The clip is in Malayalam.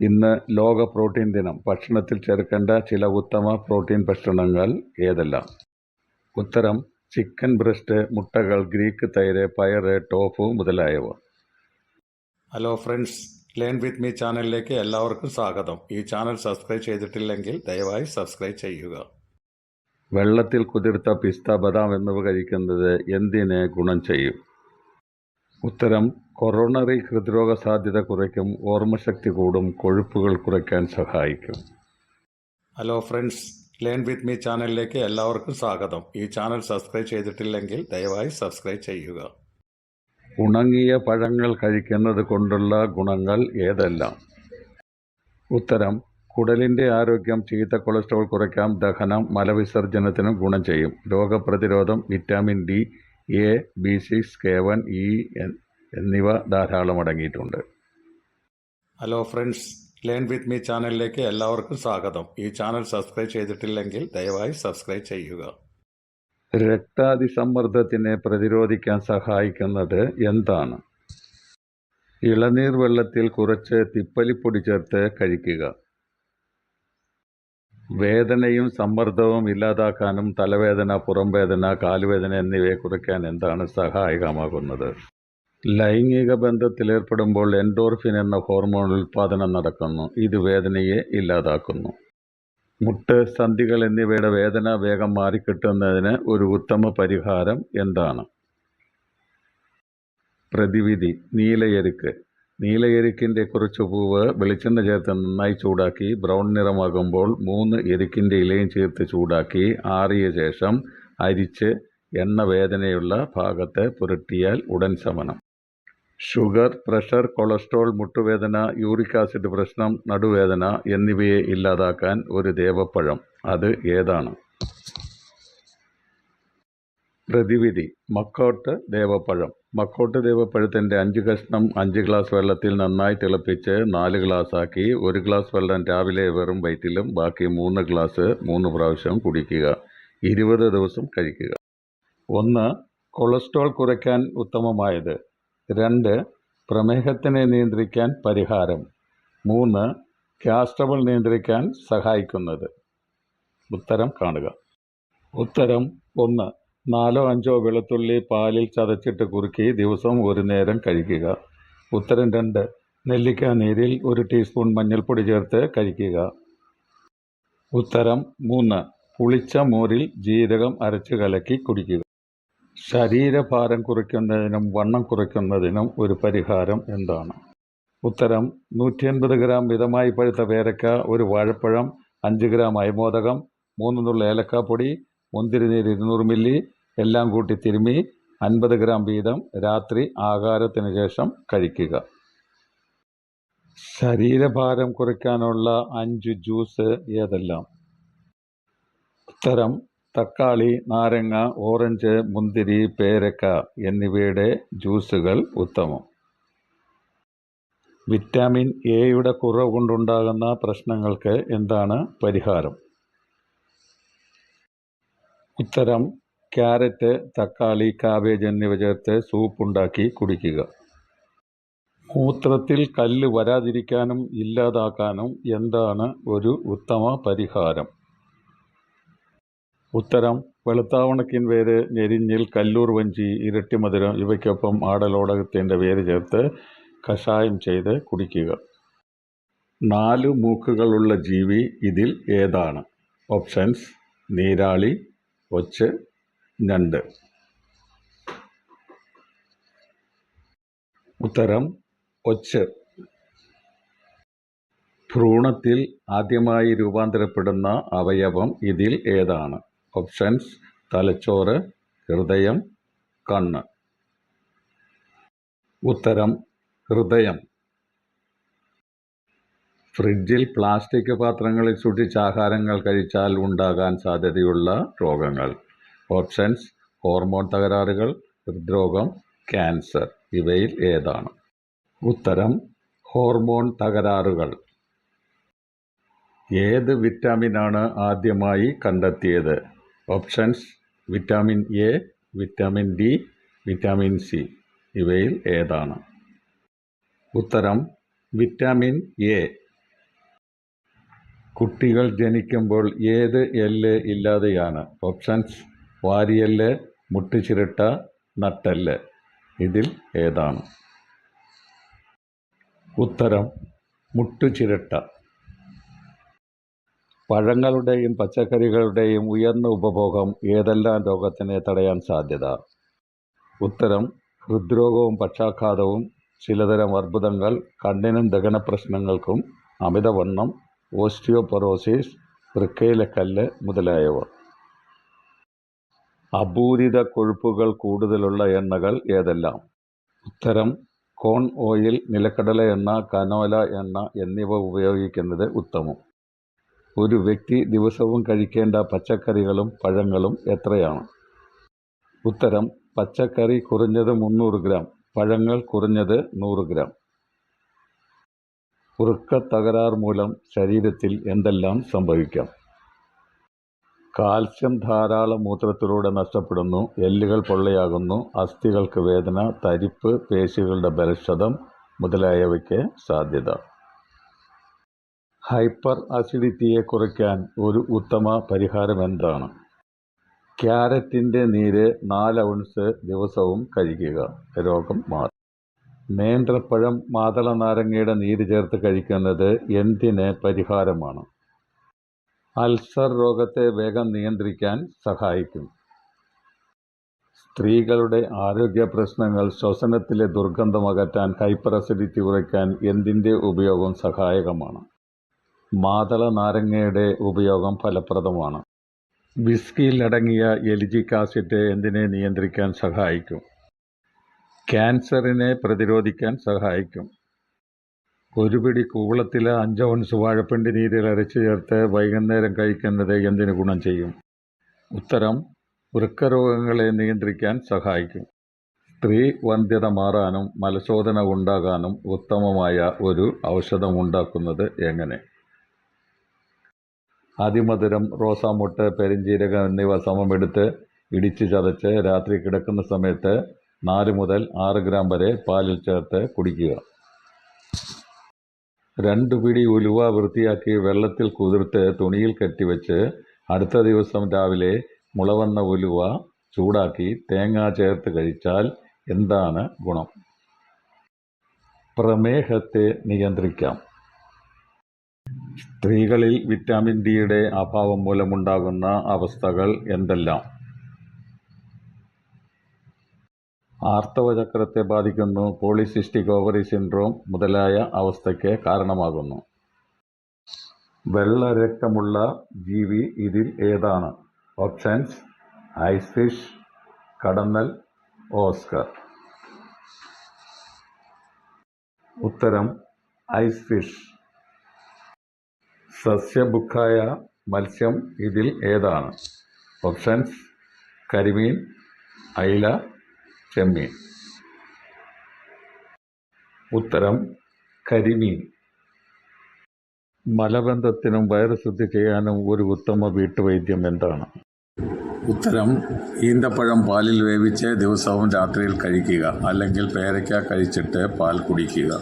ഇന്ന് ലോക പ്രോട്ടീൻ ദിനം. ഭക്ഷണത്തിൽ ചേർക്കേണ്ട ചില ഉത്തമ പ്രോട്ടീൻ ഭക്ഷണങ്ങൾ ഏതെല്ലാം? ഉത്തരം ചിക്കൻ ബ്രസ്റ്റ് മുട്ടകൾ ഗ്രീക്ക് തൈര് പയറ് ടോഫു മുതലായവ. Hello friends learn with me ചാനലിലേക്ക് എല്ലാവർക്കും സ്വാഗതം. ഈ ചാനൽ സബ്സ്ക്രൈബ് ചെയ്തിട്ടില്ലെങ്കിൽ ദയവായി സബ്സ്ക്രൈബ് ചെയ്യുക. വെള്ളത്തിൽ കുതിർത്ത പിസ്ത ബദാം എന്നിവ കഴിക്കുന്നത് എന്തിനെ ഗുണം ചെയ്യും? ഉത്തരം കൊറോണറി ഹൃദ്രോഗ സാധ്യത കുറയ്ക്കും ഓർമ്മശക്തി കൂടും കൊഴുപ്പുകൾ കുറയ്ക്കാൻ സഹായിക്കും. Hello friends learn with me ചാനലിലേക്ക് എല്ലാവർക്കും സ്വാഗതം. ഈ ചാനൽ സബ്സ്ക്രൈബ് ചെയ്തിട്ടില്ലെങ്കിൽ ദയവായി സബ്സ്ക്രൈബ് ചെയ്യുക. ഉണങ്ങിയ പഴങ്ങൾ കഴിക്കുന്നത് കൊണ്ടുള്ള ഗുണങ്ങൾ ഏതെല്ലാം? ഉത്തരം കുടലിന്റെ ആരോഗ്യം ചീത്ത കൊളസ്ട്രോൾ കുറയ്ക്കാം ദഹനം മലവിസർജനത്തിനും ഗുണം ചെയ്യും. രോഗപ്രതിരോധം vitamin D A B six K one E എന്നിവ ധാരാളം അടങ്ങിയിട്ടുണ്ട്. Hello friends learn with me ചാനലിലേക്ക് എല്ലാവർക്കും സ്വാഗതം. ഈ ചാനൽ സബ്സ്ക്രൈബ് ചെയ്തിട്ടില്ലെങ്കിൽ ദയവായി സബ്സ്ക്രൈബ് ചെയ്യുക. രക്താതിസമ്മർദ്ദത്തിനെ പ്രതിരോധിക്കാൻ സഹായിക്കുന്നത് എന്താണ്? ഇളനീർ വെള്ളത്തിൽ കുറച്ച് തിപ്പലിപ്പൊടി ചേർത്ത് കഴിക്കുക. വേദനയും സമ്മർദ്ദവും ഇല്ലാതാക്കാനും തലവേദന പുറംവേദന കാലുവേദന എന്നിവയെ കുറയ്ക്കാൻ എന്താണ് സഹായകമാകുന്നത്? ലൈംഗിക ബന്ധത്തിലേർപ്പെടുമ്പോൾ എൻഡോർഫിൻ എന്ന ഹോർമോൺ ഉൽപ്പാദനം നടക്കുന്നു. ഇത് വേദനയെ ഇല്ലാതാക്കുന്നു. മുട്ട് സന്ധികൾ എന്നിവയുടെ വേദന വേഗം മാറിക്കിട്ടുന്നതിന് ഒരു ഉത്തമ പരിഹാരം എന്താണ്? പ്രതിവിധി നീലയെരുക്ക്. നീലയെരുക്കിന്റെ കുറച്ച് പൂവ് വെളിച്ചെണ്ണ ചേർത്ത് നന്നായി ചൂടാക്കി ബ്രൗൺ നിറമാകുമ്പോൾ മൂന്ന് എരുക്കിന്റെ ഇലയും ചേർത്ത് ചൂടാക്കി ആറിയ ശേഷം അരിച്ച് എണ്ണ വേദനയുള്ള ഭാഗത്ത് പുരട്ടിയാൽ ഉടൻ ശമനം. ഷുഗർ പ്രഷർ കൊളസ്ട്രോൾ മുട്ടുവേദന യൂറിക് ആസിഡ് പ്രശ്നം നടുവേദന എന്നിവയെ ഇല്ലാതാക്കാൻ ഒരു ദേവപ്പഴം അത് ഏതാണ്? പ്രതിവിധി. മക്കോട്ട് ദേവപ്പഴം. മക്കോട്ട് ദേവപ്പഴത്തിന്റെ അഞ്ച് കഷ്ണം അഞ്ച് ഗ്ലാസ് വെള്ളത്തിൽ നന്നായി തിളപ്പിച്ച് നാല് ഗ്ലാസ് ആക്കി ഒരു ഗ്ലാസ് വെള്ളം രാവിലെ വെറും വയറ്റിലും ബാക്കി മൂന്ന് ഗ്ലാസ് മൂന്ന് പ്രാവശ്യം കുടിക്കുക. ഇരുപത് ദിവസം കഴിക്കുക. ഒന്ന് കൊളസ്ട്രോൾ കുറയ്ക്കാൻ ഉത്തമമായത്. രണ്ട് പ്രമേഹത്തിനെ നിയന്ത്രിക്കാൻ പരിഹാരം. മൂന്ന് ക്യാസ്ട്രബിൾ നിയന്ത്രിക്കാൻ സഹായിക്കുന്നത്. ഉത്തരം കാണുക. ഉത്തരം ഒന്ന് നാലോ അഞ്ചോ വെളുത്തുള്ളി പാലിൽ ചതച്ചിട്ട് കുറുക്കി ദിവസവും ഒരു നേരം കഴിക്കുക. ഉത്തരം രണ്ട്. നെല്ലിക്ക നീരിൽ ഒരു ടീസ്പൂൺ മഞ്ഞൾപ്പൊടി ചേർത്ത് കഴിക്കുക. ഉത്തരം മൂന്ന്. പുളിച്ച മോരിൽ ജീരകം അരച്ച് കലക്കി കുടിക്കുക. ശരീരഭാരം കുറയ്ക്കുന്നതിനും വണ്ണം കുറയ്ക്കുന്നതിനും ഒരു പരിഹാരം എന്താണ്? ഉത്തരം നൂറ്റി അൻപത് ഗ്രാം മിതമായി പഴുത്ത പേരക്ക ഒരു വാഴപ്പഴം അഞ്ച് ഗ്രാം അയമോദകം മൂന്ന് ഏലക്കാപ്പൊടി മുന്തിരിനീര് ഇരുന്നൂറ് മില്ലി എല്ലാം കൂട്ടി തിരുമ്മി അൻപത് ഗ്രാം വീതം രാത്രി ആഹാരത്തിന് ശേഷം കഴിക്കുക. ശരീരഭാരം കുറയ്ക്കാനുള്ള അഞ്ച് ജ്യൂസ് ഏതെല്ലാം? ഉത്തരം തക്കാളി നാരങ്ങ ഓറഞ്ച് മുന്തിരി പേരക്ക എന്നിവയുടെ ജ്യൂസുകൾ ഉത്തമം. വിറ്റാമിൻ എയുടെ കുറവ് കൊണ്ടുണ്ടാകുന്ന പ്രശ്നങ്ങൾക്ക് എന്താണ് പരിഹാരം? ഉത്തരം ക്യാരറ്റ് തക്കാളി കാബേജ് എന്നിവ ചേർത്ത് സൂപ്പ് ഉണ്ടാക്കി കുടിക്കുക. മൂത്രത്തിൽ കല്ല് വരാതിരിക്കാനും ഇല്ലാതാക്കാനും എന്താണ് ഒരു ഉത്തമ പരിഹാരം? ഉത്തരം വെളുത്താവണക്കിൻ വേര് ഞെരിഞ്ഞിൽ കല്ലൂർ വഞ്ചി ഇരട്ടിമധുരം ഇവയ്ക്കൊപ്പം ആടലോടകത്തിന്റെ വേര് ചേർത്ത് കഷായം ചെയ്ത് കുടിക്കുക. നാല് മൂക്കുകളുള്ള ജീവി ഇതിൽ ഏതാണ്? ഓപ്ഷൻസ് നീരാളി ഒച്ച് ഞണ്ട് ഉത്തരം ഒച്ച്. ഭ്രൂണത്തിൽ ആദ്യമായി രൂപാന്തരപ്പെടുന്ന അവയവം ഇതിൽ ഏതാണ്? ഓപ്ഷൻസ് തലച്ചോറ് ഹൃദയം കണ്ണ്. ഉത്തരം ഹൃദയം. ഫ്രിഡ്ജിൽ പ്ലാസ്റ്റിക് പാത്രങ്ങളിൽ സൂക്ഷിച്ച ആഹാരങ്ങൾ കഴിച്ചാൽ ഉണ്ടാകാൻ സാധ്യതയുള്ള രോഗങ്ങൾ. ഓപ്ഷൻസ് ഹോർമോൺ തകരാറുകൾ ഹൃദ്രോഗം ക്യാൻസർ ഇവയിൽ ഏതാണ്? ഉത്തരം ഹോർമോൺ തകരാറുകൾ. ഏത് വിറ്റാമിനാണ് ആദ്യമായി കണ്ടെത്തിയത്? Options vitamin A vitamin D vitamin C. ഇവയിൽ ഏതാണ്? ഉത്തരം വിറ്റാമിൻ എ. കുട്ടികൾ ജനിക്കുമ്പോൾ ഏത് എല്ല് ഇല്ലാതെയാണ്? ഓപ്ഷൻസ് വാരിയെല്ല് മുട്ടുചിരട്ട നട്ടെല്ല്. ഇതിൽ ഏതാണ്? ഉത്തരം മുട്ടുചിരട്ട. പഴങ്ങളുടെയും പച്ചക്കറികളുടെയും ഉയർന്ന ഉപഭോഗം ഏതെല്ലാം രോഗത്തിനെ തടയാൻ സാധ്യത? ഉത്തരം ഹൃദ്രോഗവും പക്ഷാഘാതവും ചിലതരം അർബുദങ്ങൾ കണ്ണിനും ദഹന പ്രശ്നങ്ങൾക്കും അമിതവണ്ണം ഓസ്റ്റിയോപൊറോസിസ് വൃക്കയിലെ കല്ല് മുതലായവ. അപൂരിത കൊഴുപ്പുകൾ കൂടുതലുള്ള എണ്ണകൾ ഏതെല്ലാം? ഉത്തരം കോൺ ഓയിൽ നിലക്കടല എണ്ണ കനോല എണ്ണ എന്നിവ ഉപയോഗിക്കുന്നത് ഉത്തമം. ഒരു വ്യക്തി ദിവസവും കഴിക്കേണ്ട പച്ചക്കറികളും പഴങ്ങളും എത്രയാണ്? ഉത്തരം പച്ചക്കറി കുറഞ്ഞത് മുന്നൂറ് ഗ്രാം പഴങ്ങൾ കുറഞ്ഞത് നൂറ് ഗ്രാം. ഉറുക്ക തകരാർ മൂലം ശരീരത്തിൽ എന്തെല്ലാം സംഭവിക്കാം? കാൽസ്യം ധാരാളം മൂത്രത്തിലൂടെ നഷ്ടപ്പെടുന്നു എല്ലുകൾ പൊള്ളയാകുന്നു അസ്ഥികൾക്ക് വേദന തരിപ്പ് പേശികളുടെ ബലക്ഷതം മുതലായവയ്ക്ക് സാധ്യത. ഹൈപ്പർ അസിഡിറ്റിയെ കുറയ്ക്കാൻ ഒരു ഉത്തമ പരിഹാരം എന്താണ്? ക്യാരറ്റിന്റെ നീര് നാല് ഔൺസ് ദിവസവും കഴിക്കുക. രോഗം മാറും. നേന്ത്രപ്പഴം മാതള നാരങ്ങയുടെ നീര് ചേർത്ത് കഴിക്കുന്നത് എന്തിന് പരിഹാരമാണ്? അൾസർ രോഗത്തെ വേഗം നിയന്ത്രിക്കാൻ സഹായിക്കും. സ്ത്രീകളുടെ ആരോഗ്യ പ്രശ്നങ്ങൾ ശ്വസനത്തിലെ ദുർഗന്ധം അകറ്റാൻ ഹൈപ്പർ അസിഡിറ്റി കുറയ്ക്കാൻ എന്തിന്റെ ഉപയോഗം സഹായകമാണ്? മാതള നാരങ്ങയുടെ ഉപയോഗം ഫലപ്രദമാണ്. വിസ്കിയിൽ അടങ്ങിയ എലിജിക് ആസിഡ് എന്തിനെ നിയന്ത്രിക്കാൻ സഹായിക്കും? ക്യാൻസറിനെ പ്രതിരോധിക്കാൻ സഹായിക്കും. ഒരു പിടി കൂവളത്തിൽ അഞ്ച് ഔൺസ് വാഴപ്പിണ്ടി നീരിൽ അരച്ചു ചേർത്ത് വൈകുന്നേരം കഴിക്കുന്നത് എന്തിന് ഗുണം ചെയ്യും? ഉത്തരം വൃക്കരോഗങ്ങളെ നിയന്ത്രിക്കാൻ സഹായിക്കും. സ്ത്രീ വന്ധ്യത മാറാനും മലശോധന ഉണ്ടാകാനും ഉത്തമമായ ഒരു ഔഷധം ഉണ്ടാക്കുന്നത് എങ്ങനെ? അതിമധുരം റോസാമുട്ട് പെരിഞ്ജീരകം എന്നിവ സമമെടുത്ത് ഇടിച്ച് ചതച്ച് രാത്രി കിടക്കുന്ന സമയത്ത് നാല് മുതൽ ആറ് ഗ്രാം വരെ പാലിൽ ചേർത്ത് കുടിക്കുക. രണ്ട് പിടി ഉലുവ വൃത്തിയാക്കി വെള്ളത്തിൽ കുതിർത്ത് തുണിയിൽ കെട്ടിവെച്ച് അടുത്ത ദിവസം രാവിലെ മുളവന്ന ഉലുവ ചൂടാക്കി തേങ്ങ ചേർത്ത് കഴിച്ചാൽ എന്താണ് ഗുണം? പ്രമേഹത്തെ നിയന്ത്രിക്കാം. സ്ത്രീകളിൽ വിറ്റാമിൻ ഡിയുടെ അഭാവം മൂലമുണ്ടാകുന്ന അവസ്ഥകൾ എന്തെല്ലാം? ആർത്തവചക്രത്തെ ബാധിക്കുന്നു പോളിസിസ്റ്റിക് ഓവറി സിൻഡ്രോം മുതലായ അവസ്ഥയ്ക്ക് കാരണമാകുന്നു. വെള്ള രക്തമുള്ള ജീവി ഇതിൽ ഏതാണ്? ഓപ്ഷൻസ് ഐസ് ഫിഷ് കടന്നൽ ഓസ്കർ. ഉത്തരം ഐസ് ഫിഷ് സസ്യഭുക്കായ മത്സ്യം ഇതിൽ ഏതാണ്? ഓപ്ഷൻസ് കരിമീൻ അയില ചെമ്മീൻ ഉത്തരം കരിമീൻ. മലബന്ധത്തിനും വയറുശുദ്ധി ചെയ്യാനും ഒരു ഉത്തമ വീട്ടുവൈദ്യം എന്താണ്? ഉത്തരം ഈന്തപ്പഴം പാലിൽ വേവിച്ച് ദിവസവും രാത്രിയിൽ കഴിക്കുക അല്ലെങ്കിൽ പേരയ്ക്ക കഴിച്ചിട്ട് പാൽ കുടിക്കുക.